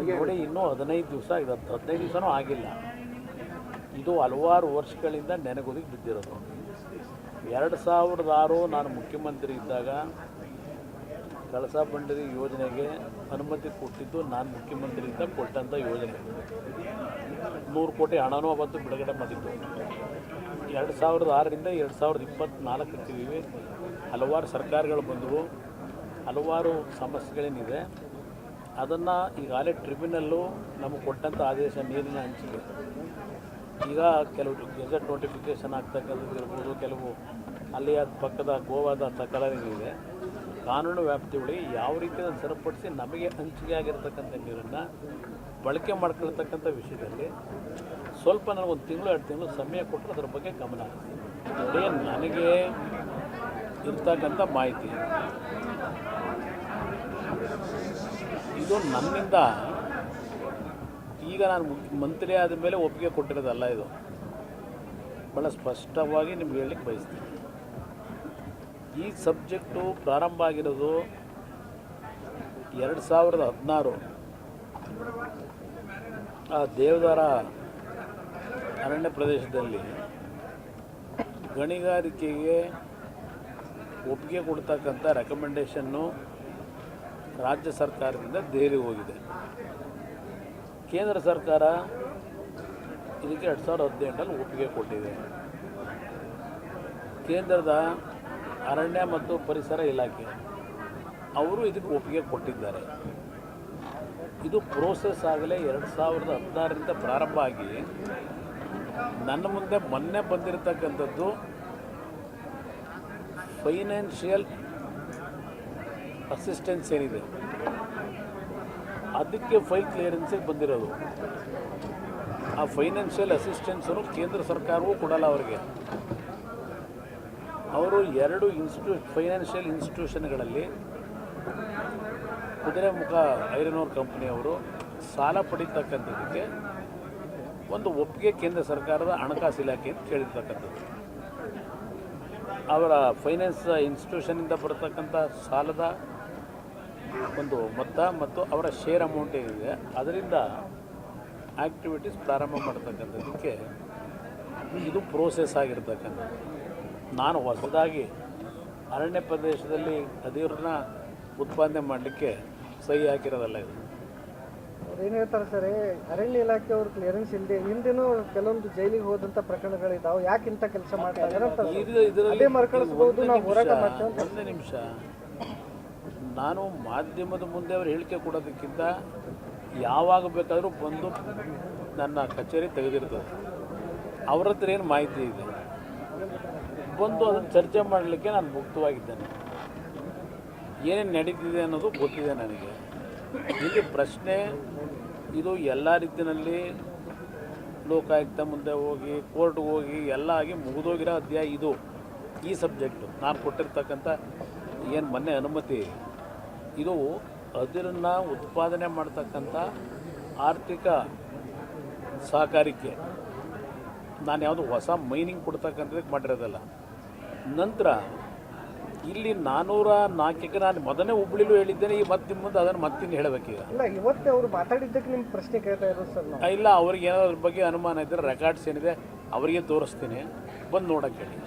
ಅಲ್ಲಿ ನೋಡಿ, ಇನ್ನೂ ಹದಿನೈದು ದಿವಸ ಇದು ಹದಿನೈದು ದಿವಸನೂ ಆಗಿಲ್ಲ. ಇದು ಹಲವಾರು ವರ್ಷಗಳಿಂದ ನೆನಗುದಿಗೆ ಬಿದ್ದಿರೋದು. ಎರಡು ಸಾವಿರದ ಆರು ನಾನು ಮುಖ್ಯಮಂತ್ರಿ ಇದ್ದಾಗ ಕಳಸಾ ಬಂಡರಿ ಯೋಜನೆಗೆ ಅನುಮತಿ ಕೊಟ್ಟಿದ್ದು ನಾನು ಮುಖ್ಯಮಂತ್ರಿ ಇದ್ದಾಗ ಕೊಟ್ಟಂಥ ಯೋಜನೆ. ನೂರು ಕೋಟಿ ಹಣನೂ ಅವತ್ತು ಬಿಡುಗಡೆ ಮಾಡಿದ್ದು. ಎರಡು ಸಾವಿರದ ಆರರಿಂದ ಎರಡು ಸಾವಿರದ ಇಪ್ಪತ್ತ್ನಾಲ್ಕಕ್ಕಿದ್ದೀವಿ ಹಲವಾರು ಸರ್ಕಾರಗಳು ಬಂದವು. ಹಲವಾರು ಸಮಸ್ಯೆಗಳೇನಿದೆ. ಅದನ್ನು ಈಗಾಗಲೇ ಟ್ರಿಬ್ಯುನಲ್ಲು ನಮಗೆ ಕೊಟ್ಟಂಥ ಆದೇಶ ನೀರಿನ ಹಂಚಿಕೆ. ಈಗ ಕೆಲವು ಗೆಜೆಟ್ ನೋಟಿಫಿಕೇಷನ್ ಆಗ್ತಕ್ಕಂಥದ್ದು ಇರ್ಬೋದು, ಕೆಲವು ಅಲ್ಲಿಯ ಪಕ್ಕದ ಗೋವಾದ ತಕರಾರಿಗಳಿದೆ. ಕಾನೂನು ವ್ಯಾಪ್ತಿ ಒಳಗೆ ಯಾವ ರೀತಿ ಸರಿಪಡಿಸಿ ನಮಗೆ ಹಂಚಿಕೆ ಆಗಿರ್ತಕ್ಕಂಥ ನೀರನ್ನು ಬಳಕೆ ಮಾಡ್ಕೊಳ್ತಕ್ಕಂಥ ವಿಷಯದಲ್ಲಿ ಸ್ವಲ್ಪ ನನಗೊಂದು ತಿಂಗಳು, ಎರಡು ತಿಂಗಳು ಸಮಯ ಕೊಟ್ಟರೆ ಅದ್ರ ಬಗ್ಗೆ ಗಮನ ಅದೇ ನನಗೆ ಇರ್ತಕ್ಕಂಥ ಮಾಹಿತಿ. ಇದು ನನ್ನಿಂದ ಈಗ ನಾನು ಮಂತ್ರಿ ಆದ ಮೇಲೆ ಒಪ್ಪಿಗೆ ಕೊಟ್ಟಿರೋದಲ್ಲ ಇದು. ಭಾಳ ಸ್ಪಷ್ಟವಾಗಿ ನಿಮ್ಗೆ ಹೇಳಲಿಕ್ಕೆ ಬಯಸ್ತೀನಿ. ಈ ಸಬ್ಜೆಕ್ಟು ಪ್ರಾರಂಭ ಆಗಿರೋದು ಎರಡು ಸಾವಿರದ ಹದಿನಾರು. ಆ ದೇವದಾರ ಅರಣ್ಯ ಪ್ರದೇಶದಲ್ಲಿ ಗಣಿಗಾರಿಕೆಗೆ ಒಪ್ಪಿಗೆ ಕೊಡ್ತಕ್ಕಂಥ ರೆಕಮೆಂಡೇಷನ್ನು ರಾಜ್ಯ ಸರ್ಕಾರದಿಂದ ದೆಹಲಿಗೆ ಹೋಗಿದೆ. ಕೇಂದ್ರ ಸರ್ಕಾರ ಇದಕ್ಕೆ ಎರಡು ಸಾವಿರದ ಹದಿನೆಂಟರಲ್ಲಿ ಒಪ್ಪಿಗೆ ಕೊಟ್ಟಿದೆ. ಕೇಂದ್ರದ ಅರಣ್ಯ ಮತ್ತು ಪರಿಸರ ಇಲಾಖೆ, ಅವರು ಇದಕ್ಕೆ ಒಪ್ಪಿಗೆ ಕೊಟ್ಟಿದ್ದಾರೆ. ಇದು ಪ್ರೋಸೆಸ್ ಆಗಲೇ ಎರಡು ಸಾವಿರದ ಹದಿನಾರರಿಂದ ಪ್ರಾರಂಭ ಆಗಿ, ನನ್ನ ಮುಂದೆ ಮೊನ್ನೆ ಬಂದಿರತಕ್ಕಂಥದ್ದು ಫೈನಾನ್ಷಿಯಲ್ ಅಸಿಸ್ಟೆನ್ಸ್ ಏನಿದೆ? ಅದಕ್ಕೆ ಫೈಲ್ ಕ್ಲಿಯರೆನ್ಸಿಗೆ ಬಂದಿರೋದು. ಆ ಫೈನಾನ್ಷಿಯಲ್ ಅಸಿಸ್ಟೆನ್ಸನ್ನು ಕೇಂದ್ರ ಸರ್ಕಾರವೂ ಕೊಡಲ್ಲ ಅವರಿಗೆ. ಅವರು ಎರಡು ಇನ್ಸ್ಟಿಟ್ಯೂ ಫೈನಾನ್ಷಿಯಲ್ ಇನ್ಸ್ಟಿಟ್ಯೂಷನ್ಗಳಲ್ಲಿ ಕುದುರೆಮುಖ ಐರನ್ ಕಂಪ್ನಿಯವರು ಸಾಲ ಪಡೀತಕ್ಕಂಥದ್ದಕ್ಕೆ ಒಂದು ಒಪ್ಪಿಗೆ ಕೇಂದ್ರ ಸರ್ಕಾರದ ಹಣಕಾಸು ಇಲಾಖೆ ಅಂತ ಕೇಳಿರ್ತಕ್ಕಂಥದ್ದು. ಅವರ ಫೈನಾನ್ಸ್ ಇನ್ಸ್ಟಿಟ್ಯೂಷನಿಂದ ಬರತಕ್ಕಂಥ ಸಾಲದ ಒಂದು ಮೊತ್ತ ಮತ್ತು ಅವರ ಶೇರ್ ಅಮೌಂಟ್ ಏನಿದೆ, ಅದರಿಂದ ಆ್ಯಕ್ಟಿವಿಟೀಸ್ ಪ್ರಾರಂಭ ಮಾಡ್ತಕ್ಕಂಥದ್ದಕ್ಕೆ ಇದು ಪ್ರೋಸೆಸ್ ಆಗಿರ್ತಕ್ಕಂಥದ್ದು. ನಾನು ಹೊಸದಾಗಿ ಅರಣ್ಯ ಪ್ರದೇಶದಲ್ಲಿ ಅದಿರನ್ನ ಉತ್ಪಾದನೆ ಮಾಡಲಿಕ್ಕೆ ಸಹಿ ಹಾಕಿರೋದಲ್ಲ ಇದು. ಏನ್ ಹೇಳ್ತಾರೆ ಸರ್ ಅರಣ್ಯ ಇಲಾಖೆ ಅವ್ರ ಕ್ಲಿಯರೆನ್ಸ್ ಇಲ್ಲದೆ ಹಿಂದೆನೂ ಕೆಲವೊಂದು ಜೈಲಿಗೆ ಹೋದಂತ ಪ್ರಕರಣಗಳಿದಾವೆ ಯಾಕೆ ಇಂಥ ಕೆಲಸ ಮಾಡ್ತಾ ಇದಾರೆ ಅಂತ ಸರ್. ಇದು ಇದರಲ್ಲಿ ಅದೇ ಮರುಕಳಿಸ್ಬೋದು, ಒಂದು ನಾವು ಹೋರಾಟ ಮಾಡ್ತೇವೆ. ಒಂದೇ ನಿಮಿಷ. ನಾನು ಮಾಧ್ಯಮದ ಮುಂದೆ ಅವರು ಹೇಳಿಕೆ ಕೊಡೋದಕ್ಕಿಂತ ಯಾವಾಗ ಬೇಕಾದರೂ ಬಂದು ನನ್ನ ಕಚೇರಿ ತೆಗೆದಿರ್ತದೆ. ಅವ್ರ ಹತ್ರ ಏನು ಮಾಹಿತಿ ಇದೆ? ಬಂದು ಅದನ್ನು ಚರ್ಚೆ ಮಾಡಲಿಕ್ಕೆ ನಾನು ಮುಕ್ತವಾಗಿದ್ದೇನೆ. ಏನೇನು ನಡೀತಿದೆ ಅನ್ನೋದು ಗೊತ್ತಿದೆ ನನಗೆ. ಇಲ್ಲಿ ಪ್ರಶ್ನೆ, ಇದು ಎಲ್ಲ ರೀತಿಯಲ್ಲಿ ಲೋಕಾಯುಕ್ತ ಮುಂದೆ ಹೋಗಿ ಕೋರ್ಟ್ಗೆ ಹೋಗಿ, ಎಲ್ಲ ಆಗಿ ಮುಗಿದೋಗಿರೋ ಅಧ್ಯಾಯ ಇದು. ಈ ಸಬ್ಜೆಕ್ಟು ನಾನು ಕೊಟ್ಟಿರ್ತಕ್ಕಂಥ ಏನು ಮೊನ್ನೆ ಅನುಮತಿ. ಇದು ಅದಿರನ್ನು ಉತ್ಪಾದನೆ ಮಾಡ್ತಕ್ಕಂಥ ಆರ್ಥಿಕ ಸಹಕಾರಿಕೆ ನಾನು ಯಾವುದು ಹೊಸ ಮೈನಿಂಗ್ ಕೊಡ್ತಕ್ಕಂಥದ್ದಕ್ಕೆ ಮಾಡಿರೋದಲ್ಲ. ನಂತರ ಇಲ್ಲಿ ನಾನೂರ ನಾಲ್ಕಕ್ಕೆ ನಾನು ಮೊದಲನೇ ಹುಬ್ಳಿಲೂ ಹೇಳಿದ್ದೇನೆ ಈ ಮತ್ತೆ ಮುಂದೆ ಅದನ್ನು ಮತ್ತಿನ್ನು ಹೇಳಬೇಕೀಗ. ಇಲ್ಲ ಇವತ್ತೇ ಅವರು ಮಾತಾಡಿದ್ದಕ್ಕೆ ನಿಮ್ಮ ಪ್ರಶ್ನೆ ಕೇಳ್ತಾ ಇರೋದು ಸರ್ ನಾವು. ಇಲ್ಲ ಅವ್ರಿಗೆ ಏನಾದ್ರ ಬಗ್ಗೆ ಅನುಮಾನ ಇದ್ದರೆ ರೆಕಾರ್ಡ್ಸ್ ಏನಿದೆ ಅವರಿಗೆ ತೋರಿಸ್ತೀನಿ. ಬಂದು ನೋಡೋಕ್ಕೆ ಹೇಳಿ.